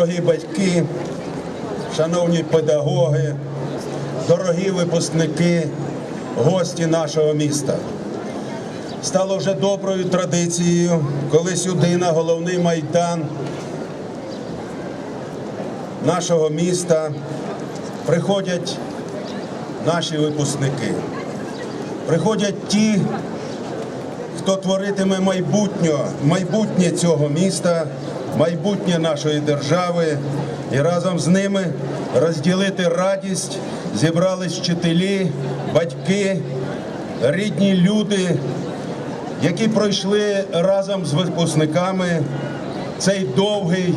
Дорогі батьки, шановні педагоги, дорогі випускники, гості нашого міста. Стало вже доброю традицією, коли сюди на головний майдан нашого міста приходять наші випускники. Приходять ті, хто творитиме майбутнє, майбутнє цього міста, майбутнє нашої держави, і разом з ними розділити радість зібрались вчителі, батьки, рідні люди, які пройшли разом з випускниками цей довгий,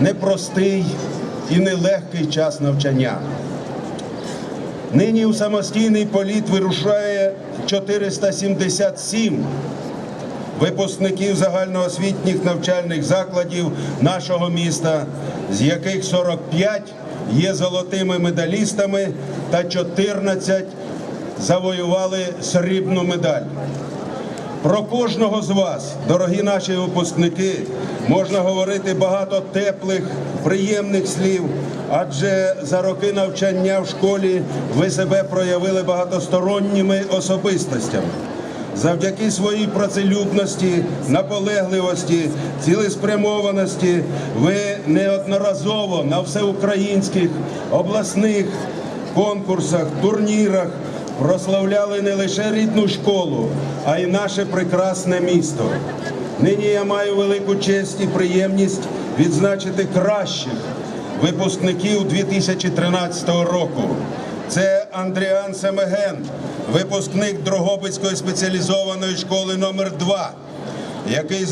непростий і нелегкий час навчання. Нині у самостійний політ вирушає 477 випускників загальноосвітніх навчальних закладів нашого міста, з яких 45 є золотими медалістами та 14 завоювали срібну медаль. Про кожного з вас, дорогі наші випускники, можна говорити багато теплих, приємних слів, адже за роки навчання в школі ви себе проявили багатосторонніми особистостями. Завдяки своїй працелюбності, наполегливості, цілеспрямованості ви неодноразово на всеукраїнських обласних конкурсах, турнірах прославляли не лише рідну школу, а й наше прекрасне місто. Нині я маю велику честь і приємність відзначити кращих випускників 2013 року. Це Андріан Семеген, випускник Дрогобицької спеціалізованої школи номер 2 який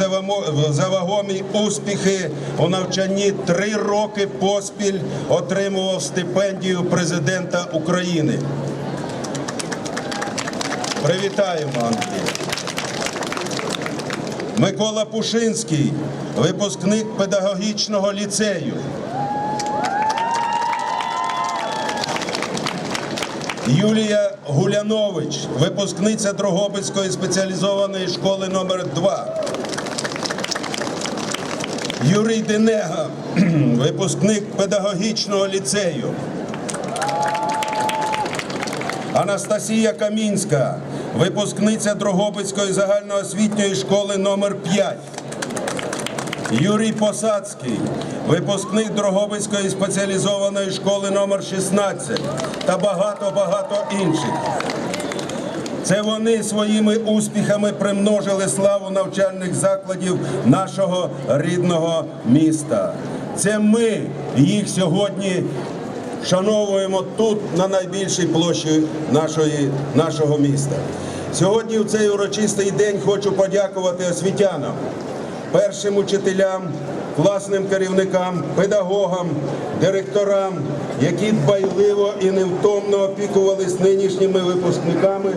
за вагомі успіхи у навчанні три роки поспіль отримував стипендію президента України. Привітаємо, Андрій. Микола Пушинський, випускник педагогічного ліцею. Юлія Гулянович, випускниця Дрогобицької спеціалізованої школи номер 2 Юрій Денега, випускник педагогічного ліцею. Анастасія Камінська, випускниця Дрогобицької загальноосвітньої школи номер 5 Юрій Посадський, випускник Дрогобицької спеціалізованої школи номер 16 та багато-багато інших. Це вони своїми успіхами примножили славу навчальних закладів нашого рідного міста. Це ми їх сьогодні вшановуємо тут, на найбільшій площі нашої, нашого міста. Сьогодні, в цей урочистий день, хочу подякувати освітянам, першим учителям, класним керівникам, педагогам, директорам, які дбайливо і невтомно опікувались нинішніми випускниками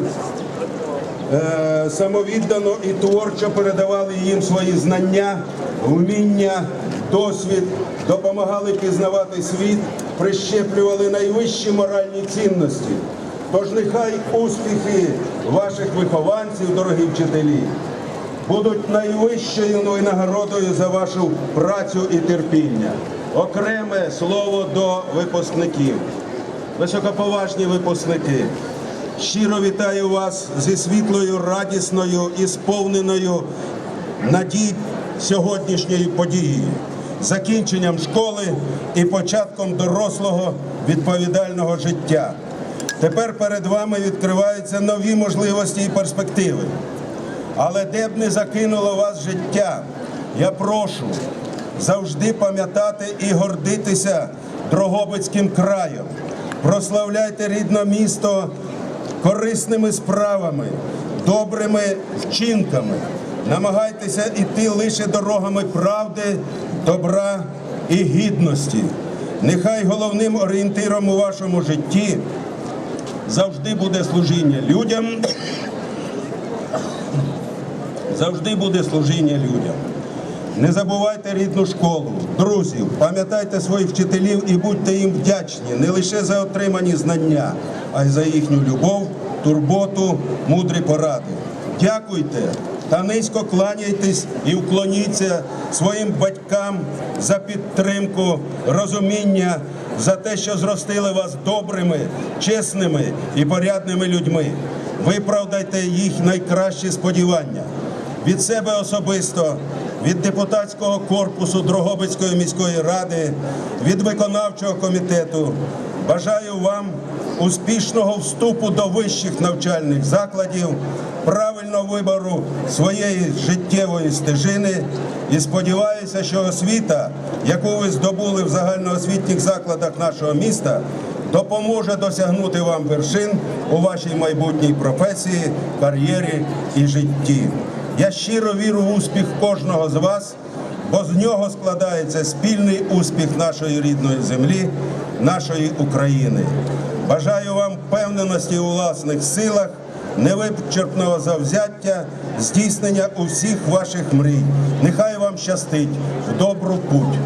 е, самовіддано і творчо передавали їм свої знання, вміння, досвід, допомагали пізнавати світ, прищеплювали найвищі моральні цінності. Тож нехай успіхи ваших вихованців, дорогі вчителі, будуть найвищою нагородою за вашу працю і терпіння. Окреме слово до випускників. Високоповажні випускники. Щиро вітаю вас зі світлою, радісною і сповненою надій сьогоднішньої події, закінченням школи і початком дорослого відповідального життя. Тепер перед вами відкриваються нові можливості і перспективи. Але де б не закинуло вас життя, я прошу завжди пам'ятати і гордитися Дрогобицьким краєм. Прославляйте рідне місто корисними справами, добрими вчинками. Намагайтеся йти лише дорогами правди, добра і гідності. Нехай головним орієнтиром у вашому житті завжди буде служіння людям завжди буде служіння людям. Не забувайте рідну школу, друзів, пам'ятайте своїх вчителів і будьте їм вдячні не лише за отримані знання, а й за їхню любов, турботу, мудрі поради. Дякуйте та низько кланяйтесь і вклоніться своїм батькам за підтримку, розуміння, за те, що зростили вас добрими, чесними і порядними людьми. Виправдайте їх найкращі сподівання від себе особисто, від депутатського корпусу Дрогобицької міської ради, від виконавчого комітету. Бажаю вам успішного вступу до вищих навчальних закладів, правильного вибору своєї життєвої стежини і сподіваюся, що освіта, яку ви здобули в загальноосвітніх закладах нашого міста, допоможе досягнути вам вершин у вашій майбутній професії, кар'єрі і житті. Я щиро вірю в успіх кожного з вас, бо з нього складається спільний успіх нашої рідної землі, нашої України. Бажаю вам впевненості у власних силах, невичерпного завзяття, здійснення усіх ваших мрій. Нехай вам щастить в добру путь.